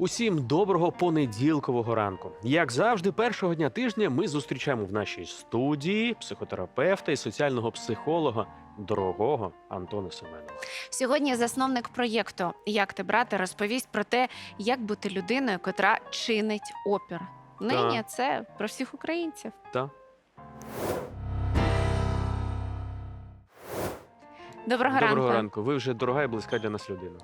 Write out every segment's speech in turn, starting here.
Усім доброго понеділкового ранку. Як завжди, першого дня тижня ми зустрічаємо в нашій студії психотерапевта і соціального психолога дорогого Антона Семенова. Сьогодні засновник проєкту Як ти брати розповість про те, як бути людиною, котра чинить опір. Нині Так. це про всіх українців. Та Доброго, доброго ранку. ранку. Ви вже дорога і близька для нас людина.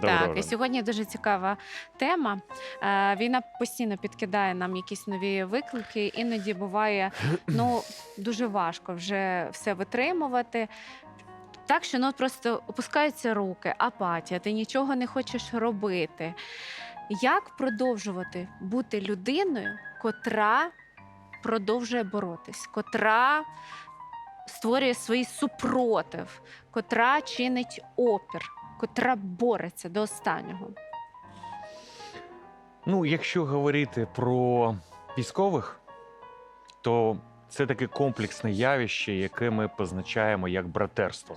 Так, і сьогодні дуже цікава тема. Е, Війна постійно підкидає нам якісь нові виклики. Іноді буває ну дуже важко вже все витримувати. Так, що ну просто опускаються руки, апатія, ти нічого не хочеш робити. Як продовжувати бути людиною, котра продовжує боротись, котра створює свій супротив, котра чинить опір, котра бореться до останнього? Ну, якщо говорити про військових, то це таке комплексне явище, яке ми позначаємо як братерство.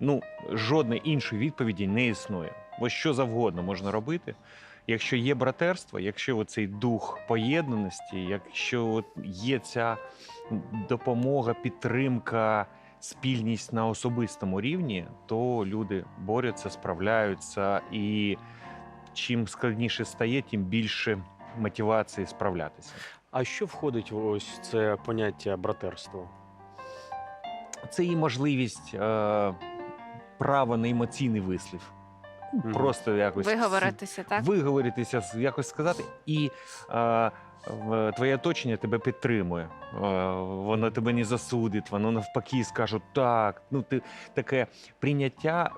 Ну, жодної іншої відповіді не існує. Ось що завгодно можна робити. Якщо є братерство, якщо цей дух поєднаності, якщо є ця допомога, підтримка, спільність на особистому рівні, то люди борються, справляються і чим складніше стає, тим більше мотивації справлятися. А що входить в ось це поняття братерства? Це і можливість е, права на емоційний вислів. Просто якось Виговоритися, так? виговоритися, якось сказати, і е, твоє оточення тебе підтримує. Е, воно тебе не засудить, воно навпаки скаже так. Ну, ти таке прийняття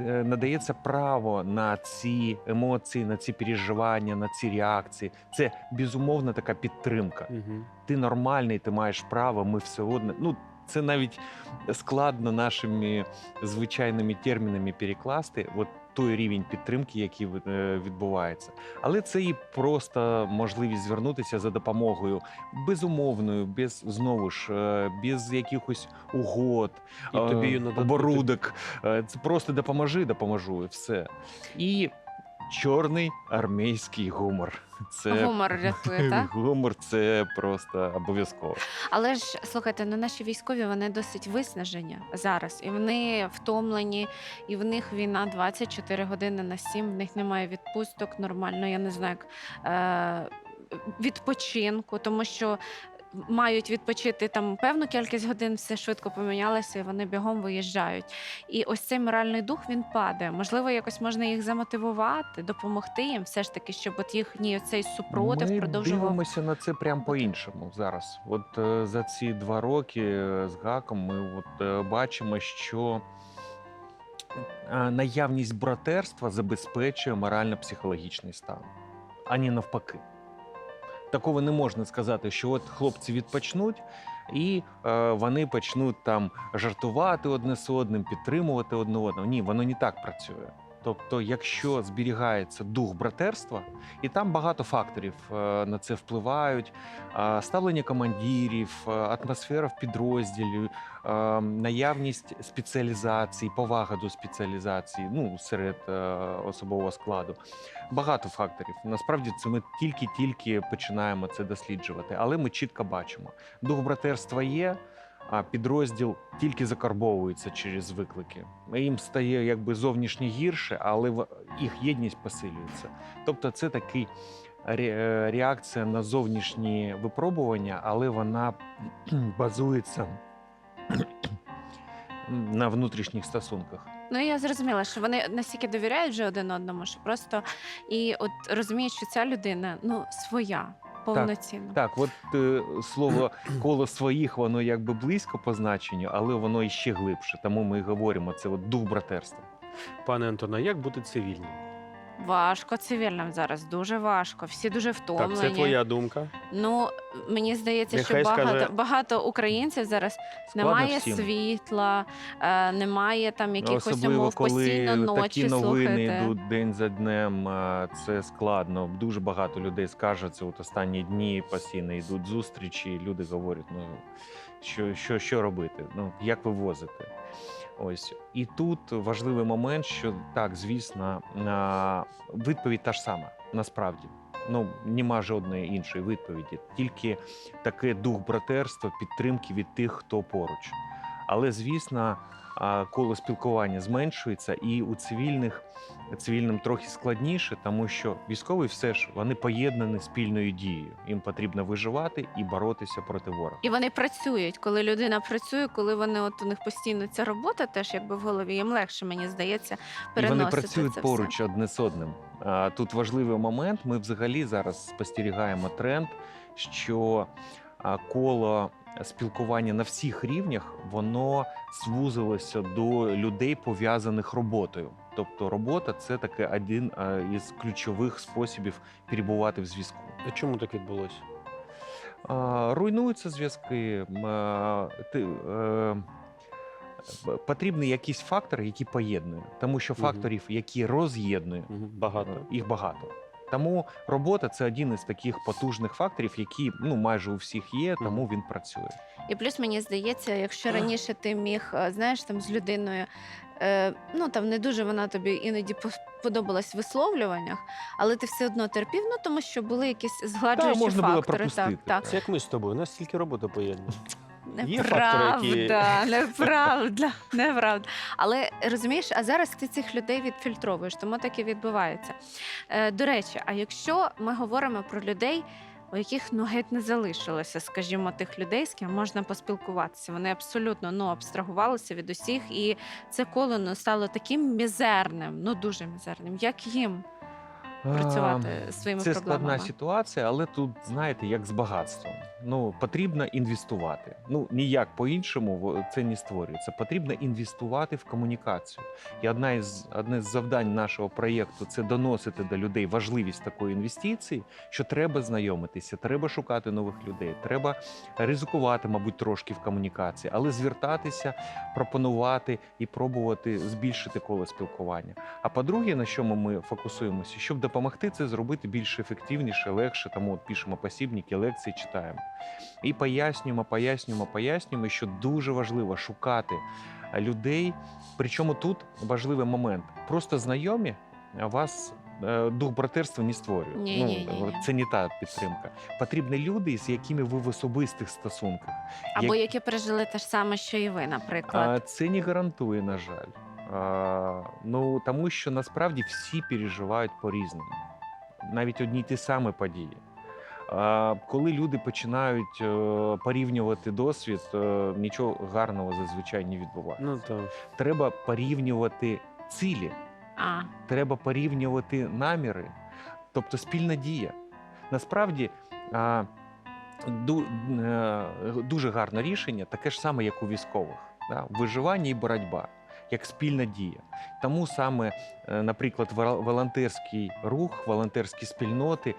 е, надається право на ці емоції, на ці переживання, на ці реакції. Це безумовно така підтримка. Угу. Ти нормальний, ти маєш право, ми все одно. Ну, це навіть складно нашими звичайними термінами перекласти. От той рівень підтримки, який е, відбувається. Але це і просто можливість звернутися за допомогою безумовною, без знову ж е, без якихось угод, І тобі е, оборудок. Е, Це просто допоможи, допоможу, і все. І чорний армійський гумор. Це Гумор рятує, так? гумор це просто обов'язково. Але ж слухайте, ну наші військові вони досить виснажені зараз, і вони втомлені, і в них війна 24 години на 7, в них немає відпусток нормально, я не знаю, як е, відпочинку, тому що. Мають відпочити там певну кількість годин, все швидко помінялося, і вони бігом виїжджають. І ось цей моральний дух він падає. Можливо, якось можна їх замотивувати, допомогти їм, все ж таки, щоб от їхній цей супротив Ми продовжував. дивимося на це прям по-іншому зараз. От е, за ці два роки е, з гаком ми от, е, бачимо, що е, наявність братерства забезпечує морально-психологічний стан, а не навпаки. Такого не можна сказати, що от хлопці відпочнуть, і е, вони почнуть там жартувати одне з одним, підтримувати одне одного. Ні, воно не так працює. Тобто, якщо зберігається дух братерства, і там багато факторів е, на це впливають: Е, ставлення командирів, е, атмосфера в підрозділі, наявність спеціалізації, повага до спеціалізації ну, серед особового складу. Багато факторів. Насправді це ми тільки-тільки починаємо це досліджувати, але ми чітко бачимо: дух братерства є. А підрозділ тільки закарбовується через виклики. Їм стає якби зовнішнє гірше, але їх єдність посилюється. Тобто, це такий е, реакція на зовнішні випробування, але вона базується на внутрішніх стосунках. Ну я зрозуміла, що вони настільки довіряють вже один одному, що просто і от розуміють, що ця людина ну своя, повноцінна. Так, от е, слово коло своїх, воно якби близько по значенню, але воно іще глибше. Тому ми і говоримо це от дух братерства. Пане Антоне, як бути цивільним? Важко цивільним зараз, дуже важко. Всі дуже втомлені. Так, це твоя думка. Ну мені здається, Нехай що багато, скаже- багато українців зараз Складно немає всім. світла, е, немає там якихось Особливо, умов коли постійно ночі. такі новини слухайте. йдуть день за днем. Це складно. Дуже багато людей скаржаться. От останні дні постійно йдуть зустрічі. і Люди говорять: ну що, що, що робити? Ну як вивозити? Ось і тут важливий момент, що так, звісно, відповідь та ж сама насправді. Ну нема жодної іншої відповіді, тільки таке дух братерства, підтримки від тих, хто поруч. Але звісно, коло спілкування зменшується, і у цивільних цивільним трохи складніше, тому що військові все ж вони поєднані спільною дією. Їм потрібно виживати і боротися проти ворога. І вони працюють, коли людина працює, коли вони от у них постійно ця робота, теж якби в голові їм легше, мені здається, І вони працюють це поруч одне з одним. Тут важливий момент. Ми взагалі зараз спостерігаємо тренд, що коло спілкування на всіх рівнях воно звузилося до людей, пов'язаних роботою. Тобто робота це таке один із ключових способів перебувати в зв'язку. А чому так відбулося? Руйнуються зв'язки. е, б- Потрібний якийсь фактор, який поєднує, тому що факторів, які роз'єднує, Багато. е, їх багато. Тому робота це один із таких потужних факторів, які ну майже у всіх є, тому він працює. І плюс мені здається, якщо раніше ти міг, е, знаєш, там з людиною, е, ну там не дуже вона тобі іноді подобалась в висловлюваннях, але ти все одно терпів, ну тому що були якісь згладжуючі можна було фактори. пропустити, Так, так. Це як ми з тобою. У нас стільки роботи поєднано. Є фактори, які- Неправда, неправда, неправда. Але розумієш, а зараз ти цих людей відфільтровуєш, тому так і відбувається. Е, до речі, а якщо ми говоримо про людей, у яких ну геть не залишилося, скажімо, тих людей, з ким можна поспілкуватися. Вони абсолютно ну абстрагувалися від усіх, і це коло ну, стало таким мізерним, ну дуже мізерним. Як їм працювати А, зі своїми Це проблемами? складна ситуація, але тут знаєте, як з багатством. Ну потрібно інвестувати. Ну ніяк по-іншому це не створюється. Потрібно інвестувати в комунікацію. І одна із одне з завдань нашого проєкту це доносити до людей важливість такої інвестиції, що треба знайомитися, треба шукати нових людей, треба ризикувати, мабуть, трошки в комунікації, але звертатися, пропонувати і пробувати збільшити коло спілкування. А по-друге, на чому ми фокусуємося, щоб допомогти це зробити більш ефективніше, легше. Тому от пишемо посібники, лекції читаємо. І пояснюємо, пояснюємо, пояснюємо, що дуже важливо шукати людей. Причому тут важливий момент: просто знайомі вас. е, Дух братерства не створює. Ні, ні, ні, ні. це не та підтримка. Потрібні люди, з якими ви в особистих стосунках. Або як- які пережили те ж саме, що і ви, наприклад. а, Це не гарантує, на жаль. А, ну тому що насправді всі переживають по-різному, навіть одні й ті самі події. Коли люди починають е, порівнювати досвід, е, нічого гарного зазвичай не відбувається. Ну то Треба порівнювати цілі, А, треба порівнювати наміри, тобто спільна дія. Насправді а, ду- е, дуже гарне рішення, таке ж саме, як у військових: да? виживання і боротьба, як спільна дія. Тому саме, е, наприклад, вол- волонтерський рух, волонтерські спільноти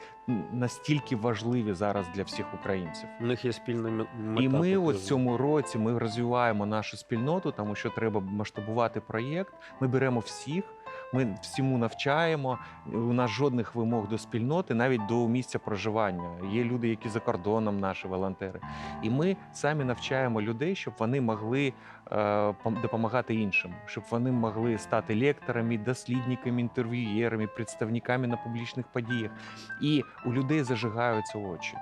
настільки важливі зараз для всіх українців. у них є спільна мета. І ми у цьому році ми розвиваємо нашу спільноту, тому що треба масштабувати проєкт. Ми беремо всіх, ми всьому навчаємо. У нас жодних вимог до спільноти, навіть до місця проживання. Є люди, які за кордоном, наші волонтери. І ми самі навчаємо людей, щоб вони могли е, допомагати іншим, щоб вони могли стати лекторами, дослідниками, інтерв'юєрами, представниками на публічних подіях. І у людей зажигаються очі.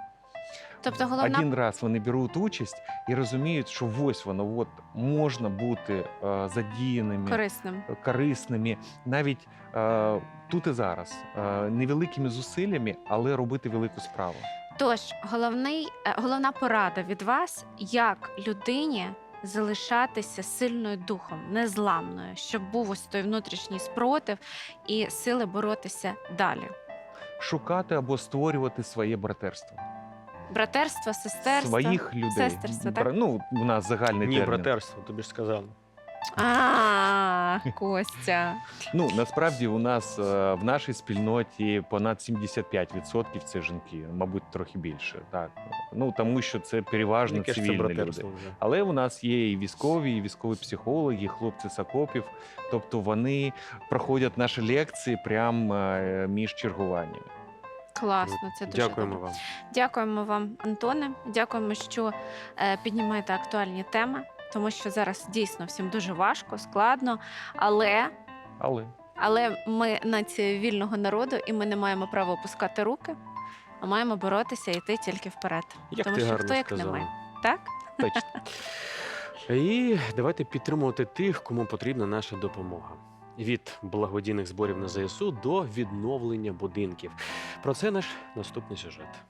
Тобто головна Один раз вони беруть участь і розуміють, що ось воно от можна бути е, задіяними, корисним. корисними, навіть е, тут і зараз, е, невеликими зусиллями, але робити велику справу. Тож, головний, е, головна порада від вас, як людині залишатися сильною духом, незламною, щоб був ось той внутрішній спротив і сили боротися далі. Шукати або створювати своє братерство, Братерство, сестерство. своїх людей. сестерство, так? Бра- Ну, у нас загальний Ні, термін. братерство, тобі ж сказали. А, Костя. Ну насправді у нас е, в нашій спільноті понад 75% це жінки, мабуть, трохи більше. Так ну тому що це переважно Яке ж це цивільні люди. братерство вже? Але у нас є і військові, і військові психологи, і хлопці з окопів. Тобто вони проходять наші лекції прямо е, між чергуваннями. Класно, це дуже Дякуємо добре. вам. Дякуємо вам, Антоне. Дякуємо, що е, піднімаєте актуальні теми. тому що зараз дійсно всім дуже важко, складно, але. Але Але ми нація вільного народу, і ми не маємо права опускати руки, а маємо боротися і йти тільки вперед. Як Тому ти що гарно хто як не ми. Так? точно. І давайте підтримувати тих, кому потрібна наша допомога. Від благодійних зборів на ЗСУ до відновлення будинків. Про це наш наступний сюжет.